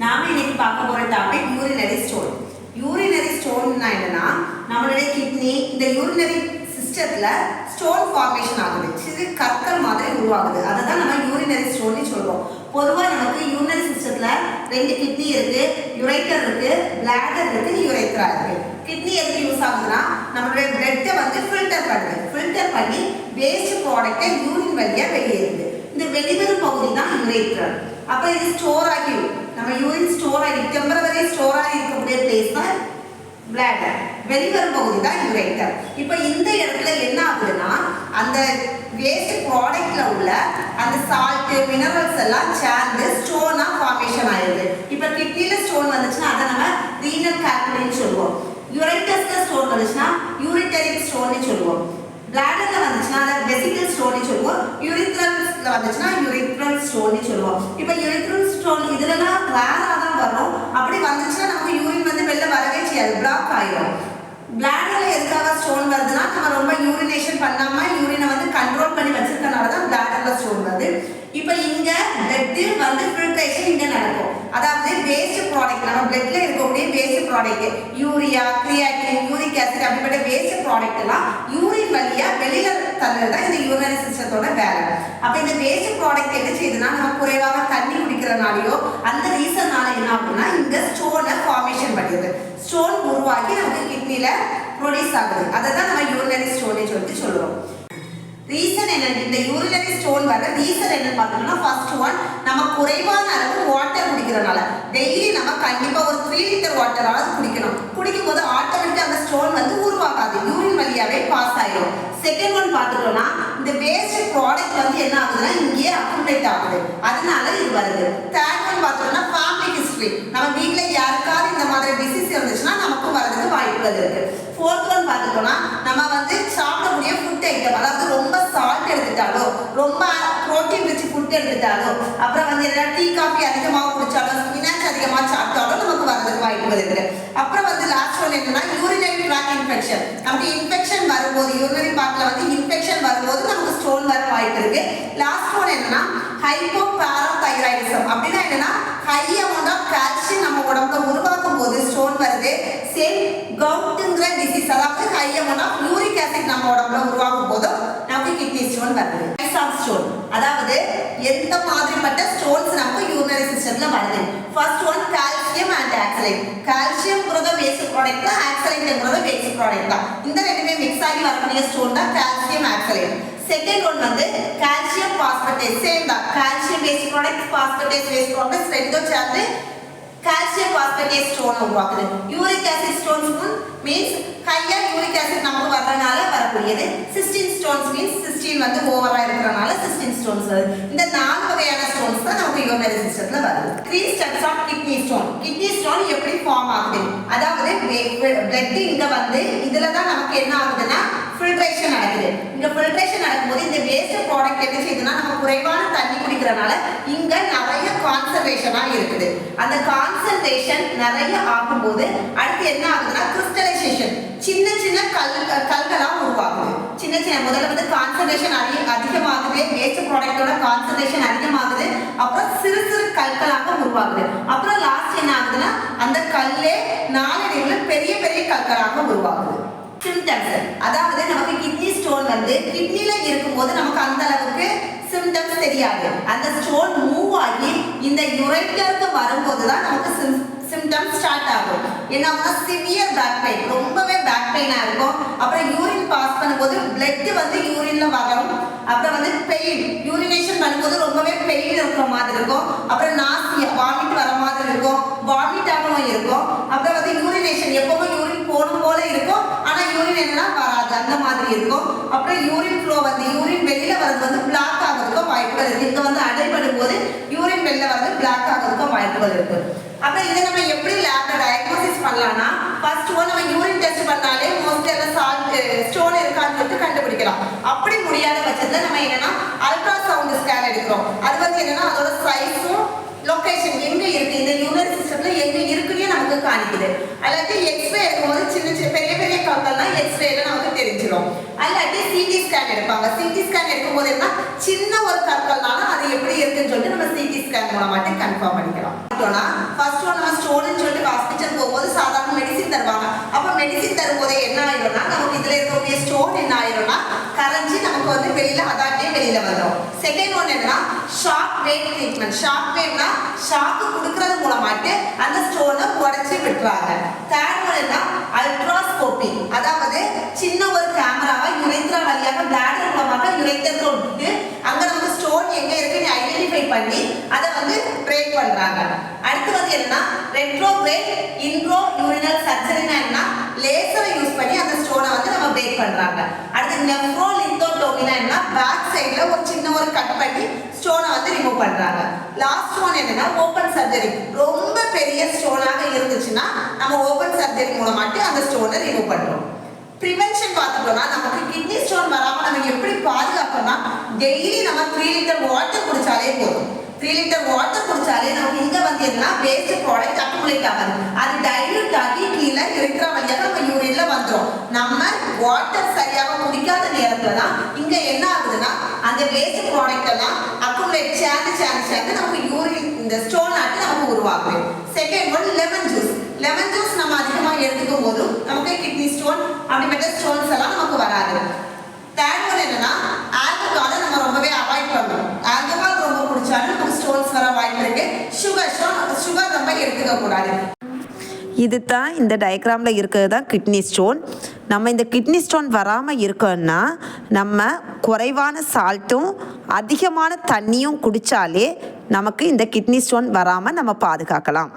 நாம இன்னைக்கு பார்க்க போற டாபிக் யூரினரி ஸ்டோன் யூரினரி ஸ்டோன்னா என்னன்னா நம்மளுடைய கிட்னி இந்த யூரினரி சிஸ்டத்துல ஸ்டோன் ஃபார்மேஷன் ஆகுது. சிறு கற்கள் மாதிரி உருவாகுது. அதை தான் நம்ம யூரினரி ஸ்டோன்னு சொல்றோம். பொதுவாக நமக்கு யூரினரி சிஸ்டத்துல ரெண்டு கிட்னி இருக்கு யுரைட்டர் இருக்கு பிளாடர் இருக்கு யுரைத்ரா இருக்கு. கிட்னி எதுக்கு யூஸ் ஆகுதுன்னா நம்மளுடைய பிளட்டை வந்து ஃபில்டர் பண்ணுது. ஃபில்டர் பண்ணி வேஸ்ட் ப்ராடக்டை யூரின் வழியாக வெளியேறுது. இந்த வெளிவரும் பகுதி தான் யுரைத்ரா அப்போ இது ஸ்டோர் ஆகி நம்ம யூரின் ஸ்டோர் ஆகி டெம்பரவரி ஸ்டோர் ஆகி இருக்கக்கூடிய பிளேஸ் தான் பிளாடர் வெளிவரும் பகுதி தான் யுரேட்டர் இப்போ இந்த இடத்துல என்ன ஆகுதுன்னா அந்த வேஸ்ட் ப்ராடக்ட்ல உள்ள அந்த சால்ட் மினரல்ஸ் எல்லாம் சேர்ந்து ஸ்டோனா ஃபார்மேஷன் ஆயிடுது. இப்போ கிட்னில ஸ்டோன் வந்துச்சுன்னா அதை நம்ம ரீனல் கால்குலின்னு சொல்லுவோம். யுரைட்டஸ்ல ஸ்டோன் வந்துச்சுன்னா யூரிட்டரிக் ஸ்டோன்னு சொல்லுவோம். பிளாடர்ல வந்துச்சுன்னா அதை வெசிக்கல் ஸ்டோன்னு சொல்லுவோம். யூரித்ரல்ஸ்ல வந்துச்சுன்னா யூரித்ரல் ஸ்டோன்னு சொல்லுவோம். இப்போ யூரித்ரல் ஸ்டோன் இதுலலாம் ரேரா தான் வரும். அப்படி வந்துச்சுன்னா நமக்கு யூரின் வந்து வெளில வரவே செய்யாது. பிளாக் ஆயிடும் பிளாடர்ல எதுக்காக ஸ்டோன் வருதுன்னா நம்ம ரொம்ப யூரினேஷன் பண்ணாம யூரினை வந்து கண்ட்ரோல் பண்ணி வச்சிருக்கனால தான் பிளாடர்ல ஸ்டோன் வருது. இப்போ இங்க பிளட் வந்து ஃபில்ட்ரேஷன் இங்க நடக்கும். அதாவது வேஸ்ட் ப்ராடக்ட் நம்ம பிளட்ல இருக்கக்கூடிய product urea creatinine uric acid அப்படிப்பட்ட வேஸ்ட் ப்ராடக்ட் எல்லாம் யூரின் வழியா வெளியில தள்ளுறது தான் இந்த யூரினரி சிஸ்டத்தோட வேலை. அப்ப இந்த வேஸ்ட் ப்ராடக்ட் என்ன செய்யுதுன்னா நம்ம குறைவாக தண்ணி குடிக்கிறனாலயோ அந்த ரீசன்னால என்ன ஆகுதுன்னா இங்க ஸ்டோனை ஃபார்மேஷன் பண்ணிடுது. ஸ்டோன் உருவாக்கி நமக்கு கிட்னில ப்ரொடியூஸ் ஆகுது. அதை தான் நம்ம யூரினரி ஸ்டோன்னு சொல்லிட்டு சொல்லுவோம் ரீசன் என்ன இந்த யூரினரி ஸ்டோன் வர ரீசன் என்னன்னு பார்த்தோம்னா ஃபர்ஸ்ட் ஒன் நம்ம குறைவான அளவு வாட்டர் குடிக்கிறனால டெய்லி நம்ம கண்டிப்பா ஒரு த்ரீ லிட்டர் வாட்டராவது குடிக்கணும். குடிக்கும் போது ஆட்டோமேட்டிக் அந்த ஸ்டோன் வந்து உருவாகாது. யூரின் வழியாவே பாஸ் ஆயிடும் செகண்ட் ஒன் பார்த்துட்டோம்னா இந்த வேஸ்ட் ப்ராடக்ட் வந்து என்ன ஆகுதுன்னா இங்கேயே அக்குமுலேட் ஆகுது. அதனால இது வருது. தேர்ட் ஒன் பார்த்தோம்னா ஃபேமிலி ஹிஸ்டரி நம்ம வீட்டில் யாருக்காவது இந்த மாதிரி டிசீஸ் இருந்துச்சுன்னா நமக்கும் வரதுக்கு வாய்ப்புகள் இருக்கு. ஃபோர்த் ஒன் பார்த்துட்டோம்னா நம்ம வந்து சாப்பிடக்கூடிய ஃபுட் ஐட்டம் அதாவது ரொம்ப சால்ட் எடுத்துட்டாலோ ரொம்ப ஃபுட் எடுத்துட்டாலோ அப்புறம் வந்து எதாவது டீ காஃபி அதிகமாக குடிச்சாலோ ஸ்பினாச் அதிகமாக சாப்பிட்டாலும் நமக்கு வரதுக்கு வாய்ப்புகள் இருக்கு அப்புறம் வந்து லாஸ்ட் ஒன் என்னன்னா யூரினரி ட்ராக் இன்ஃபெக்ஷன் நமக்கு இன்ஃபெக்ஷன் வரும்போது யூரினரி பார்ட்ல வந்து இன்ஃபெக்ஷன் வரும்போது நமக்கு ஸ்டோன் வர வாய்ப்பு இருக்கு. லாஸ்ட் ஒன் என்னன்னா ஹைப்போ பாராதைராய்டிசம் அப்படின்னா என்னன்னா ஹை அமௌண்ட் ஆஃப் கால்சியம் நம்ம உடம்புல உருவாக்கும் போது ஸ்டோன் வருது. சேம் கவுட்டுங்கிற டிசீஸ் அதாவது high amount of uric acid நம்ம உடம்புல உருவாக்கும் போதும் நமக்கு கிட்னி ஸ்டோன் வருது. ஸ்டோன் அதாவது எந்த மாதிரிப்பட்ட ஸ்டோன்ஸ் நமக்கு யூரினரி சிஸ்டத்தில் வருது? First one calcium and oxalate புரத வேஸ்ட் ப்ராடக்ட் தான் ஆக்சலைட்ங்கிறத வேஸ்ட் ப்ராடக்ட் தான். இந்த ரெண்டுமே மிக்ஸ் ஆகி வரக்கூடிய ஸ்டோன் தான் கால்சியம் ஆக்சலைட் செகண்ட் ஒன் வந்து கால்சியம் பாஸ்பேட்டேஸ் சேம் தான். Calcium waste product phosphatase waste product ரெண்டும் சேர்ந்து கால்சியம் பாஸ்பேட்டேஸ் ஸ்டோன் உருவாக்குது. Uric acid stones means higher uric acid நமக்கு வர்றதுனால வரக்கூடியது. சிஸ்டின் ஸ்டோன்ஸ் மீன்ஸ் சிஸ்டின் வந்து ஓவரா இருக்கிறனால சிஸ்டின் ஸ்டோன்ஸ் வருது இந்த நாலு வகையான ஸ்டோன்ஸ் தான் நமக்கு யூரினரி சிஸ்டத்தில் வருது. Three steps of kidney stone kidney stone எப்படி ஃபார்ம் ஆகுது? அதாவது பிளட் இங்க வந்து இதுல தான் நமக்கு என்ன ஆகுதுன்னா ஃபில்ட்ரேஷன் நடக்குது. இங்கே ஃபில்ட்ரேஷன் நடக்கும்போது இந்த வேஸ்ட் ப்ராடக்ட் என்ன செய்யுதுன்னா நம்ம குறைவான தண்ணி குடிக்கிறனால இங்க நிறைய கான்சன்ட்ரேஷனாக இருக்குது. அந்த கான்சன்ட்ரேஷன் நிறைய ஆகும்போது அடுத்து என்ன ஆகுதுன்னா கிறிஸ்டலைசேஷன் சின்ன சின்ன கல் கல்களாக உருவாகுது. சின்ன சின்ன முதல்ல வந்து கான்சன்ட்ரேஷன் அதிக ப்ராடக்டோட கான்சன்ட்ரேஷன் அதிகமாகுது. அப்புறம் சிறு சிறு கற்களாக உருவாகுது. அப்புறம் லாஸ்ட் என்ன ஆகுதுன்னா அந்த கல்லே நாளடைவில் பெரிய பெரிய கற்களாக உருவாகுது. சிம்டம்ஸ் அதாவது நமக்கு கிட்னி ஸ்டோன் வந்து கிட்னில இருக்கும்போது நமக்கு அந்த அளவுக்கு சிம்டம்ஸ் தெரியாது. அந்த ஸ்டோன் மூவ் ஆகி இந்த யுரைட்டருக்கு வரும்போது தான் நமக்கு சிம்டம்ஸ் ஸ்டார்ட் ஆகும். என்ன ஆகும்னா சிவியர் பேக் பெயின் ரொம்பவே பேக் பெயினாக இருக்கும். அப்புறம் யூரின் பாஸ் பண்ணும்போது பிளட் வந்து யூரின்ல வரும். அப்புறம் வந்து பெயின் யூரினேஷன் பண்ணும்போது ரொம்பவே பெயின் இருக்கிற மாதிரி இருக்கும். அப்புறம் நாசியா வாமிட் வர மாதிரி இருக்கும். வாமிட் ஆகணும் இருக்கும். அப்புறம் வந்து யூரினேஷன் எப்பவுமே யூரின் போகணும் போல இருக்கும். ஆனா யூரின் என்னன்னா வராது. அந்த மாதிரி இருக்கும். அப்புறம் யூரின் ஃப்ளோ வந்து யூரின் வெளியில வரது வந்து பிளாக் ஆகிறதுக்கும் வாய்ப்புகள் இருக்கு. இங்க வந்து அடைபடும் போது யூரின் வெளில வரது பிளாக் ஆகிறதுக்கும் வாய்ப்புகள் இருக்கு. அப்புறம் இதை நம்ம எப்படி லேப்ல டயக்னோசிஸ் பண்ணலாம்னா ஃபர்ஸ்ட் ஒன் நம்ம யூரின் டெஸ்ட் பண்ணாலே மோஸ்ட்லி அந்த சால்ட் ஸ்டோன் இருக்கு கண்டுபிடிக்கலாம் அப்படி முடியாத பட்சத்துல நம்ம என்னன்னா அல்ட்ரா சவுண்ட் ஸ்கேன் எடுக்கிறோம். அது வந்து என்னன்னா அதோட சைஸும் லொக்கேஷன் எங்க இருக்கு? இந்த யூனிட் சிஸ்டம்ல எங்க இருக்குன்னே நமக்கு காணிக்குது. அல்லாட்டி எக்ஸ்ரே எடுக்கும்போது சின்ன சின்ன பெரிய பெரிய கற்கள்லாம் எக்ஸ்ரேல நமக்கு தெரிஞ்சிடும் அல்லாட்டி சிடி ஸ்கேன் எடுப்பாங்க. சிடி ஸ்கேன் எடுக்கும்போது என்ன சின்ன ஒரு கற்கள்னாலும் அது எப்படி இருக்குன்னு சொல்லிட்டு நம்ம சிடி ஸ்கேன் மூலமாட்டி கன்ஃபார்ம் பண்ணிக்கலாம். பார்த்துட்டோம்னா ஃபர்ஸ்ட் ஒன் நம்ம ஸ்டோன்னு சொல்லிட்டு ஹாஸ்பிட்டல் போகும்போது சாதாரண மெடிசின் தருவாங்க. அப்போ மெடிசின் தரும்போது என்ன ஆயிடும்னா நமக்கு இதுல இருக்கக்கூடிய ஸ்டோன் என்ன ஆயிடும்னா கரைஞ்சி நமக்கு வந்து வெளியில அதாட்டே வெளியில வந்துடும் செகண்ட் ஒன் என்னன்னா ஷாக் வேவ் ட்ரீட்மெண்ட் ஷாக் வேவ்னா ஷாக்கு கொடுக்கறது மூலமாட்டு அந்த ஸ்டோனை உடச்சி விட்டுறாங்க தேர்ட் ஒன் என்ன அல்ட்ராஸ்கோபி அதாவது சின்ன ஒரு கேமராவை யுரைத்ரா வழியாக பிளாடர் மூலமாக யுரைத்தத்தில் விட்டு அங்க நமக்கு ஸ்டோன் எங்க இருக்குன்னு ஐடென்டிஃபை பண்ணி அதை வந்து பிரேக் பண்றாங்க. அடுத்து வந்து என்னன்னா ரெட்ரோகிரேட் இன்ட்ரோ யூரினல் சர்ஜரினா என்ன லேசரை யூஸ் பண்ணி அந்த ஸ்டோனை வந்து நம்ம பிரேக் பண்றாங்க. நெஃப்ரோ லித்தோடோமினா பேக் சைடில் ஒரு சின்ன ஒரு கட் பண்ணி ஸ்டோனை வந்து ரிமூவ் பண்ணுறாங்க லாஸ்ட் ஒன் என்னன்னா ஓப்பன் சர்ஜரி ரொம்ப பெரிய ஸ்டோனாக இருந்துச்சுன்னா நம்ம ஓப்பன் சர்ஜரி மூலமாட்டி அந்த ஸ்டோனை ரிமூவ் பண்ணுறோம் ப்ரிவென்ஷன் பார்த்துட்டோம்னா நமக்கு கிட்னி ஸ்டோன் வராமல் நம்ம எப்படி பாதுகாக்கணும்னா டெய்லி நம்ம த்ரீ லிட்டர் வாட்டர் குடித்தாலே போதும். த்ரீ லிட்டர் வாட்டர் குடிச்சாலே நமக்கு இங்க வந்து என்ன வேஸ்ட் ப்ராடக்ட் அக்குமுலேட் ஆகாது அது டைல்யூட் ஆகி கீழே இருக்கிற வழியாக நம்ம யூரின்ல வந்துடும் நம்ம வாட்டர் சரியாக குடிக்காத நேரத்துல தான் இங்க என்ன ஆகுதுன்னா அந்த வேஸ்ட் ப்ராடக்ட் எல்லாம் அக்குமுலேட் சேர்ந்து சேர்ந்து சேர்ந்து நமக்கு யூரின் இந்த ஸ்டோன் ஆட்டி நமக்கு உருவாகுது second one lemon juice lemon juice நம்ம அதிகமாக எடுத்துக்கும் போது நமக்கு கிட்னி ஸ்டோன் அப்படிப்பட்ட ஸ்டோன்ஸ் எல்லாம் நமக்கு வராது தேர்ட் ஒன் என்னன்னா ஆல்கஹாலை நம்ம ரொம்பவே அவாய்ட் பண்ணணும் ஆல்கஹால் ரொம்ப குடிச்சாலும் நமக்கு ஸ்டோன்ஸ் வர வாய்ப்பு இருக்கு சுகர் ஸ்டோன் சுகர் ரொம்ப எடுத்துக்க கூடாது இது தான் இந்த டயக்ராமில் இருக்கிறது தான் கிட்னி ஸ்டோன் நம்ம இந்த கிட்னி ஸ்டோன் வராமல் இருக்கோன்னா நம்ம குறைவான சால்ட்டும் அதிகமான தண்ணியும் குடித்தாலே நமக்கு இந்த கிட்னி ஸ்டோன் வராமல் நம்ம பாதுகாக்கலாம்.